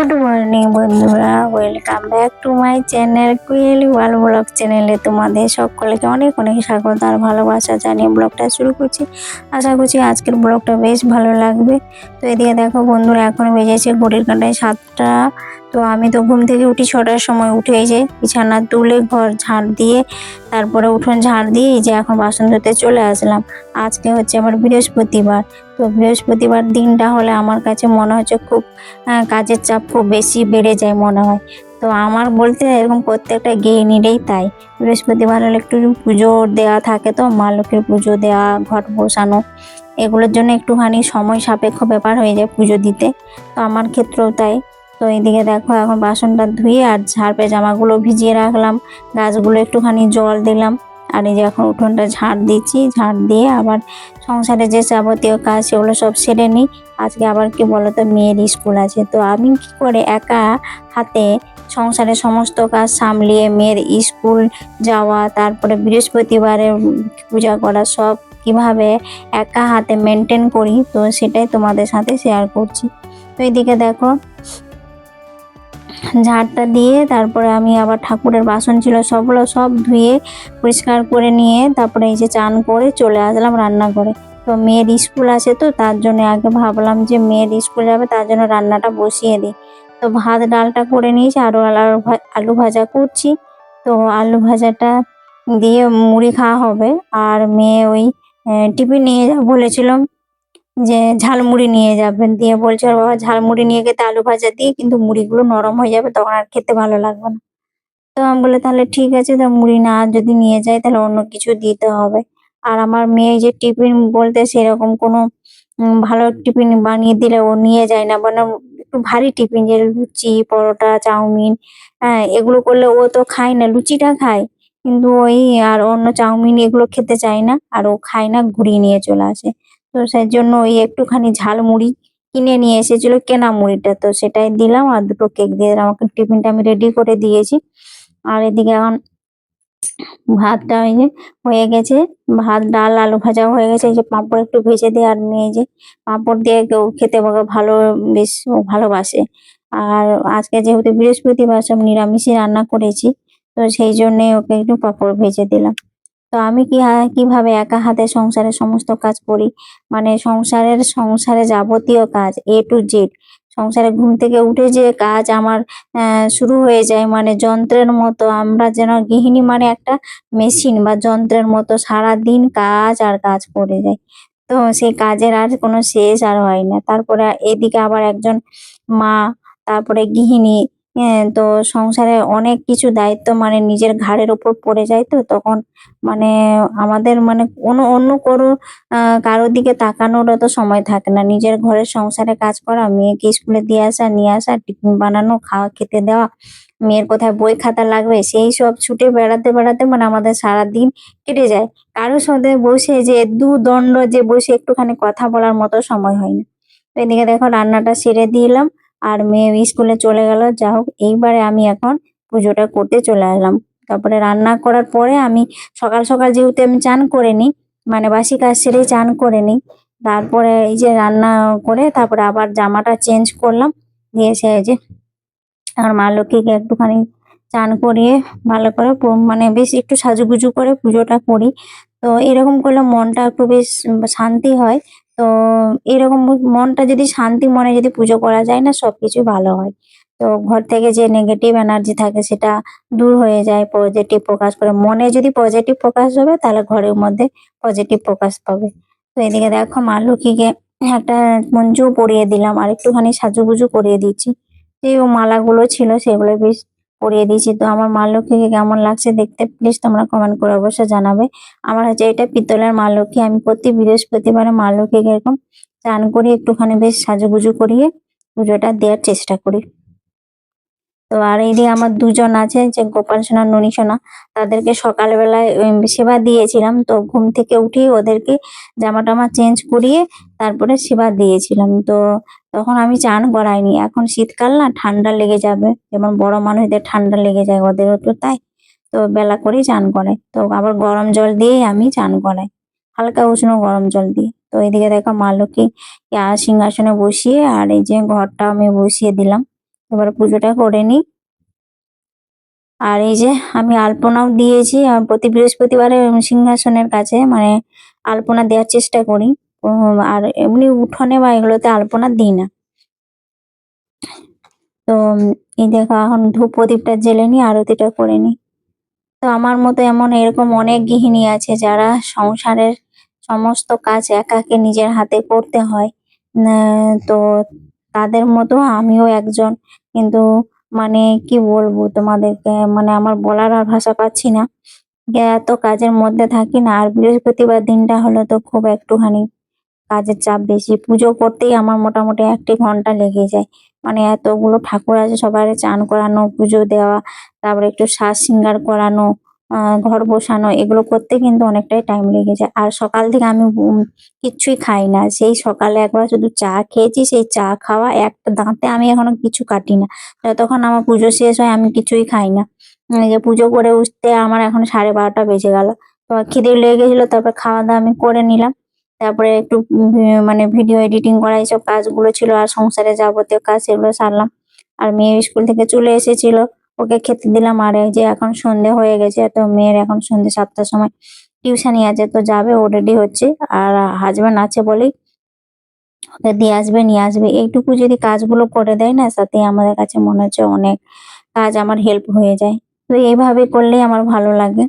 Good morning, বন্ধুরা। Welcome back to my channel কুয়েলি ওয়াল blog চ্যানেলে তোমাদের সকলকে অনেক অনেক স্বাগত আর ভালোবাসা জানিয়ে ব্লগটা শুরু করছি। আশা করছি আজকের ব্লগটা বেশ ভালো লাগবে। তো এদিকে দেখো বন্ধুরা, এখন বেজেছে ঘড়ির কাঁটায় সাতটা। তো আমি তো ঘুম থেকে উঠি ছটার সময় উঠে এই যে বিছানা তুলে ঘর ঝাড় দিয়ে তারপরে উঠোন ঝাড় দিয়ে যে এখন বাসন ধুতে চলে আসলাম। আজকে হচ্ছে আমার বৃহস্পতিবার। তো বৃহস্পতিবার দিনটা হলে আমার কাছে মনে হচ্ছে খুব কাজের চাপ খুব বেশি বেড়ে যায় মনে হয়। তো আমার বলতে এরকম প্রত্যেকটা গৃহিণীরই তাই। বৃহস্পতিবার হলে একটু পুজো দেওয়া থাকে তো, মা লক্ষ্মীর পুজো দেওয়া ঘট বসানো, এগুলোর জন্য একটুখানি সময় সাপেক্ষ ব্যাপার হয়ে যায় পুজো দিতে। তো আমার ক্ষেত্রেও তাই। তো এইদিকে দেখো এখন বাসনটা ধুয়ে আর ঝাড়পে জামাগুলো ভিজিয়ে রাখলাম, গাছগুলো একটুখানি জল দিলাম। আর এই যে এখন উঠোনটা ঝাড় দিচ্ছি, ঝাড় দিয়ে আবার সংসারে যে যাবতীয় কাজ সেগুলো সব সেরে নিই। আজকে আবার কি বলতো, মেয়ের স্কুল আছে। তো আমি কি করে একা হাতে সংসারের সমস্ত কাজ সামলিয়ে মেয়ের স্কুল যাওয়া, তারপরে বৃহস্পতিবারে পূজা করা, সব কীভাবে একা হাতে মেনটেন করি, তো সেটাই তোমাদের সাথে শেয়ার করছি। তো এইদিকে দেখো ঝাড়টা দিয়ে তারপরে আমি আবার ঠাকুরের বাসন ছিল সবগুলো সব ধুয়ে পরিষ্কার করে নিয়ে তারপরে এই যে চান করে চলে আসলাম রান্না করে তো মেয়ের স্কুল আছে তো, তার জন্য আগে ভাবলাম যে মেয়ের স্কুল যাবে, তার জন্য রান্নাটা বসিয়ে দিই। তো ভাত, ডালটা করে নিয়েছি আরও আলু ভাজা করছি। তো আলু ভাজাটা দিয়ে মুড়ি খাওয়া হবে, আর মেয়ে ওই টিফিন নিয়ে বলেছিলাম যে ঝালমুড়ি নিয়ে যাবেন। দিয়ে বলছে, ওর বাবা ঝালমুড়ি নিয়ে খেতে আলু ভাজা দিয়ে কিন্তু মুড়িগুলো নরম হয়ে যাবে, তখন আর খেতে ভালো লাগবে না। তো আমি বলে, তাহলে ঠিক আছে, তো মুড়ি না যদি নিয়ে যায় তাহলে অন্য কিছু দিতে হবে। আর আমার মেয়ে যে টিফিন বলতে সেরকম কোনো ভালো টিফিন বানিয়ে দিলে ও নিয়ে যায় না। মানে একটু ভারী টিফিন, যে লুচি, পরোটা, চাউমিন হ্যাঁ এগুলো করলে ও তো খায় না, লুচিটা খায়। কিন্তু ওই আর অন্য চাউমিন এগুলো খেতে চায় না, আর ও খায় না, ঘুরিয়ে নিয়ে চলে আসে। তো সেই জন্য ওই একটুখানি ঝাল মুড়ি কিনে নিয়ে এসেছিল কেনা মুড়িটা। তো সেটাই দিলাম আর দুটো কেক দিয়ে দিলাম। আমাকে টিফিনটা আমি রেডি করে দিয়েছি। আর এদিকে এখন ভাতটা ওই যে হয়ে গেছে। ভাত, ডাল, আলু ভাজা হয়ে গেছে। এই যে পাঁপড় একটু ভেজে দিয়ে আর মেয়ে যে পাঁপড় দিয়ে কেউ খেতে ভালো বেশ ভালোবাসে। আর আজকে যেহেতু বৃহস্পতিবার সব নিরামিষই রান্না করেছি, তো সেই জন্যে ওকে একটু পাঁপড় ভেজে দিলাম। তো আমি কি হা- কীভাবে একা হাতে সংসারের সমস্ত কাজ করি? মানে সংসারের, সংসারে যাবতীয় কাজ এ টু জেড সংসারে ঘুম থেকে উঠে যে কাজ আমার শুরু হয়ে যায় মানে যন্ত্রের মতো, আমরা যেন গৃহিণী মানে একটা মেশিন বা যন্ত্রের মতো সারা দিন কাজ আর কাজ করে যায় তো সেই কাজের আর কোনো শেষ আর হয় না। তারপরে এদিকে আবার একজন মা, তারপরে গৃহিণী হ্যাঁ তো সংসারে অনেক কিছু দায়িত্ব মানে নিজের ঘাড়ের ওপর পড়ে যায় তো, তখন মানে আমাদের মানে কোনো অন্য কোনো কারোর দিকে তাকানোর তো সময় থাকে না। নিজের ঘরের সংসারে কাজ করা, মেয়েকে স্কুলে দিয়ে আসা, নিয়ে আসা, টিফিন বানানো, খাওয়া, খেতে দেওয়া, মেয়ের কোথায় বই খাতা লাগবে, সেই সব ছুটে বেড়াতে বেড়াতে মানে আমাদের সারা দিন কেটে যায়। কারোর সাথে বসে যে দু দণ্ড যে বসে একটুখানি কথা বলার মতো সময় হয় না। এদিকে দেখো রান্নাটা সেরে দিলাম। আর মেয়ে স্কুলে চলে গেল। যা হোক, এইবারে আমি এখন পুজোটা করতে চলে আসলাম। তারপরে রান্না করার পরে আমি সকাল সকাল যেহেতু আমি চান করে নিই মানে বাসি কাজ সেরেই চান করে নিই তারপরে এই যে রান্না করে তারপরে আবার জামাটা চেঞ্জ করলাম। দিয়ে সে যে আমার মা লক্ষ্মীকে একটুখানি চান করিয়ে ভালো করে মানে বেশ একটু সাজুগুজু করে পুজোটা করি। তো এরকম করলে মনটা একটু বেশ শান্তি হয়। তো এরকম মনটা যদি শান্তি মনে যদি পুজো করা যায় না সবকিছু ভালো হয়। তো ঘর থেকে যে নেগেটিভ এনার্জি থাকে সেটা দূর হয়ে যায় পজিটিভ প্রকাশ করে। মনে যদি পজিটিভ প্রকাশ হবে, তাহলে ঘরের মধ্যে পজিটিভ প্রকাশ পাবে। তো এদিকে দেখো মা লক্ষ্মীকে একটা মঞ্জু পরিয়ে দিলাম, আর একটুখানি সাজুগুজু করিয়ে দিচ্ছি। যে ও মালাগুলো ছিল, সেগুলো বেশ পরিয়ে দিয়েছি। তো আমার মা লক্ষ্মীকে কেমন লাগছে দেখতে প্লিজ তোমরা কমেন্ট করে অবশ্যই জানাবে। আমার হচ্ছে এটা পিতলের মা লক্ষ্মী। আমি প্রতি বৃহস্পতিবারে মা লক্ষ্মীকে এরকম চান করি, একটুখানি বেশ সাজুগুজু করিয়ে পুজোটা দেওয়ার চেষ্টা করি। তো আর এইদিকে আমার দুজন আছে, যে গোপাল সোনা, ননী সোনা, তাদেরকে সকালবেলায় সেবা দিয়েছিলাম। তো ঘুম থেকে উঠেই ওদেরকে জামা টামা চেঞ্জ করিয়ে তারপরে সেবা দিয়েছিলাম। তো তখন আমি চান করাইনি। এখন শীতকাল না, ঠান্ডা লেগে যাবে। যেমন বড় মানুষদের ঠান্ডা লেগে যায় ওদেরও তো তাই। তো বেলা করেই চান করে। তো আবার গরম জল দিয়েই আমি চান করাই। হালকা উষ্ণ গরম জল দিয়ে। তো এইদিকে দেখো মা লক্ষ্মী সিংহাসনে বসিয়ে আর এই যে ঘরটা আমি বসিয়ে দিলাম। এবার পুজোটা করে নিই। আর এই যে আমি আলপনাও দিয়েছি। প্রতি বৃহস্পতিবারে সিংহাসনের কাছে মানে আলপনা দেওয়ার চেষ্টা করি। আর এমনি উঠোনে বা এগুলোতে আলপনা দিই না। তো, এই দেখো এখন ধূপ প্রদীপটা জেলে নিই আরতিটা করে নিই। তো আমার মতো এমন এরকম অনেক গৃহিণী আছে যারা সংসারের সমস্ত কাজ একাকে নিজের হাতে করতে হয়। তো তাদের মতো আমিও একজন। কিন্তু মানে কি বলব তোমাদেরকে মানে আমার বলার আর ভাষা পাচ্ছি না। এত কাজের মধ্যে থাকি না, আর বৃহস্পতিবার দিনটা হলো তো খুব একটুখানি কাজের চাপ বেশি। পুজো করতেই আমার মোটামুটি একটি ঘণ্টা লেগে যায়। মানে এতগুলো ঠাকুর আছে সবার চান করানো, পুজো দেওয়া, তারপরে একটু সাজ সিঙ্গার করানো ঘর বসানো, এগুলো করতে কিন্তু অনেকটাই টাইম লেগে যায়। আর সকাল থেকে আমি কিচ্ছুই খাই না। সেই সকালে একবার শুধু চা খেয়েছি, সেই চা খাওয়া একটা দাঁতে আমি এখনও কিছু কাটি না। যতক্ষণ আমার পুজো শেষ হয়, আমি কিছুই খাই না। যে পুজো করে উঠতে আমার এখন সাড়ে বারোটা বেজে গেল। তো খিদে লেগে গেছিল তারপর খাওয়া দাওয়া আমি করে নিলাম। তারপরে একটু মানে ভিডিও এডিটিং করা এইসব কাজগুলো ছিল আর সংসারে যাবতীয় কাজ সেগুলো সারলাম। আর মেয়ে স্কুল থেকে চলে এসেছিল, ওকে খেতে দিলাম। আর যে এখন সন্ধে হয়ে গেছে, তো মেয়ের এখন সন্ধে সাতটার সময় টিউশনি আছে, তো যাবে, ও রেডি হচ্ছে। আর হাজবেন্ড আছে বলেই ওকে দিয়ে আসবে, নিয়ে আসবে। এইটুকু যদি কাজগুলো করে দেয় না, তাতে আমাদের কাছে মনে হচ্ছে অনেক কাজ আমার হেল্প হয়ে যায়। তো এইভাবে করলেই আমার ভালো লাগে।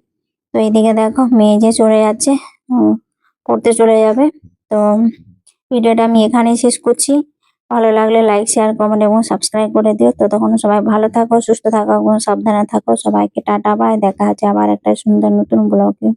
তো এইদিকে দেখো, মেয়ে যে চলে যাচ্ছে পড়তে চলে যাবে। তো ভিডিওটা আমি এখানেই শেষ করছি। ভালো লাগলে লাইক শেয়ার কমেন্ট এবং সাবস্ক্রাইব করে দিও। তো তখন সবাই ভালো থাকো, সুস্থ থাকো এবং সাবধানে থাকো। সবাইকে টাটা বাই দেখা হচ্ছে আবার একটা সুন্দর নতুন ব্লগে